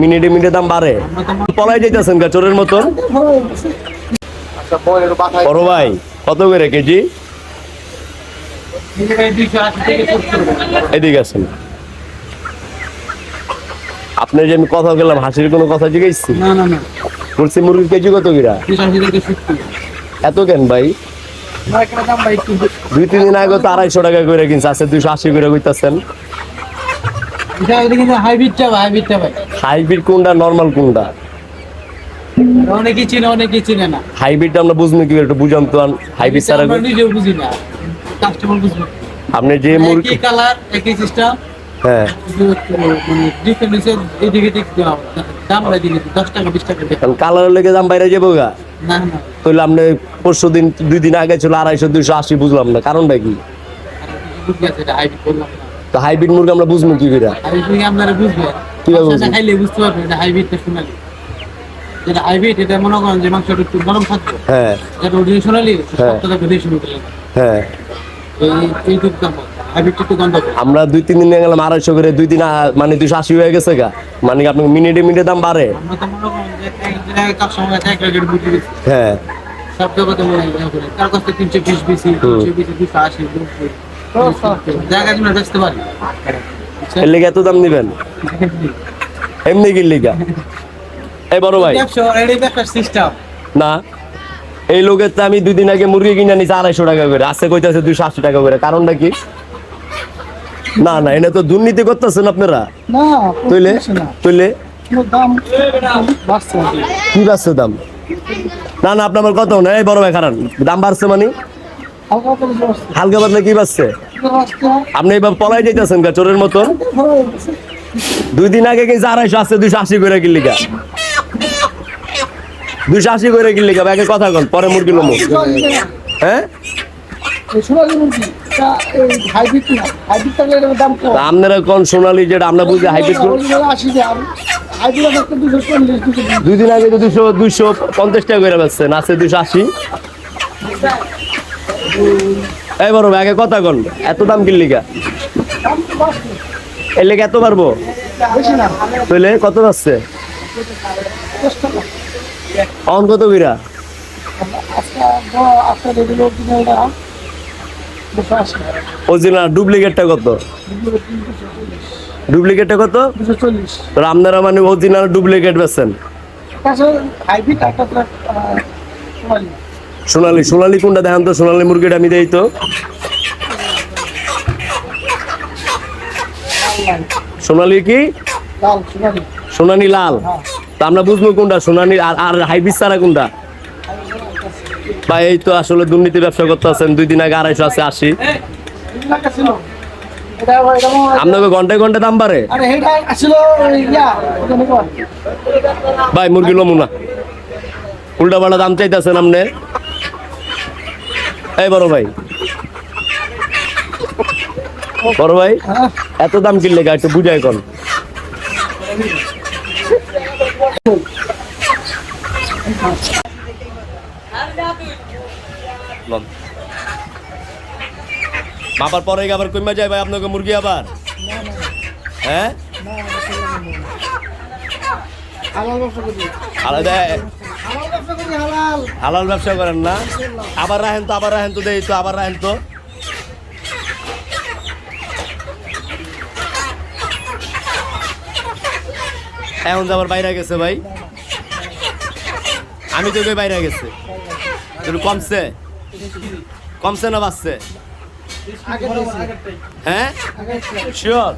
মিনিটে মিনিটে দাম বাড়ে। পলাই যাইতেছেন গা চোরের মতন। বড় ভাই কত করে কেজি? এদিকে আছেন আপনি যে আমি কথা বললাম হাসির কোনো কথা জিজ্ঞেসছি না না না। বলছি মুরগির কেজি কত কিরা? সত্তর এত কেন ভাই? দুই তিন দিন আগে তো আড়াইশো টাকা করে কিনছে আছে দুইশো আশি করে কইতাছেন। হাইব্রিডটা ভাই হাইব্রিডটা ভাই। হাইব্রিড কোনটা নর্মাল কোনটা? অনেকেই চিনে অনেকেই চিনে না। হাইব্রিডটা আমরা বুঝব কি একটু বুঝাম তো হাইব্রিড ছাড়া নিজেও বুঝি না। কাস্টমার বুঝবে। আপনি যে মুরগি একই কালার একই সিস্টেম হ্যাঁ। মানে কালার লেগে দাম বাইরে যাব গা। না না। তাহলে আপনি পরশু দিন দুই দিন আগে ছিল আড়াইশো দুইশো আশি বুঝলাম না। কারণটা কি? তো হাইব্রিড মুরগি আমরা বুঝব কি করে হাইব্রিড আপনারা বুঝবেন কীভাবে বাসাতে বুঝবেন? খাইলে বুঝতে পারবেন এটা হাইব্রিডটা শোনালি যেটা হাইব্রিড এটা মনে করেন যে মাংসটা একটু গরম থাকবে হ্যাঁ। যেটা হ্যাঁ। হ্যাঁ। এইটুকু দাম আমরা দুই তিন দিন গেলাম আড়াইশো করে দুই দিন মানে দুইশো আশি হয়ে গেছে গা। মানে আপনি মিনিটে মিনিটে দাম বাড়ে? হ্যাঁ। দুশো এর লেগে এত দাম নিবেন এমনি কি লিগা এই বড় ভাই। সিস্টেম না এই লোকের তো আমি দুদিন আগে মুরগি কিনে নিছি আড়াইশো টাকা করে আজকে কইতাছে দুইশো আশি টাকা করে কারণটা কি? না না এনে তো দুর্নীতি করতেছেন আপনারা। তুইলে তুইলে? কি বাড়ছে দাম? না না আপনার কত না এই বড় ভাই কারণ দাম বাড়ছে মানে? হালকা পাতলা কি বাড়ছে। আপনি এবার পলাই যাইতেছেন গা চোরের মতন। দুই দিন আগে কিন্তু আড়াইশো আসছে দুইশো আশি করে কিনলিকা দুইশো আশি করে কিনলিকা আগে কথা কন পরে মুরগি লোমো। হ্যাঁ? আপনারা কোন সোনালি যেটা আমরা বুঝি হাইব্রিড দুশো দুশো। দুই দিন আগে তো দুশো দুইশো পঞ্চাশ টাকা করে বেচছেন আছে দুশো আশি। এই বড় আগে কথা কন এত দাম বাড়ছে। এর লেগে এত পারব তাহলে কত যাচ্ছে। অন কত বিরা। অরিজিনাল ডুপ্লিকেটটা কত। ডুপ্লিকেটটা কত আপনারা মানে অরিজিনাল ডুপ্লিকেট। সোনালি সোনালি কোনটা দেখান তো সোনালি মুরগিটা আমি দেই তো সোনালি। কি? সোনানি লাল। তা আমরা বুঝব কোনটা? সোনানি আর আর হাইব্রিড ছাড়া কোনটা? ভাই এই তো আসলে দুর্নীতি ব্যবসা করতে আছেন দুই দিন আগে আড়াইশো আছে আশি। আপনাকে ঘন্টায় ঘন্টায় দাম বাড়ে। ভাই মুরগি লমু না উল্টা পাল্টা দাম চাইতেছেন আপনি। এই বড় ভাই। বড় ভাই, এত দাম কিনলে গা, একটু বুঝাই কোন। মাপার পরে আবার কইমা যায় ভাই, আপনাকে মুরগি আবার? হ্যাঁ? হালাল ব্যবসা করেন না? আবার রাহেন তো, আবার রাহেন তো, দেই তো, আবার রাহেন তো। এখন তো আবার বাইরে গেছে ভাই? আমি তো গিয়ে বাইরে গেছে। তুমি কমছে? কমছে না বাড়ছে? হ্যাঁ? শিওর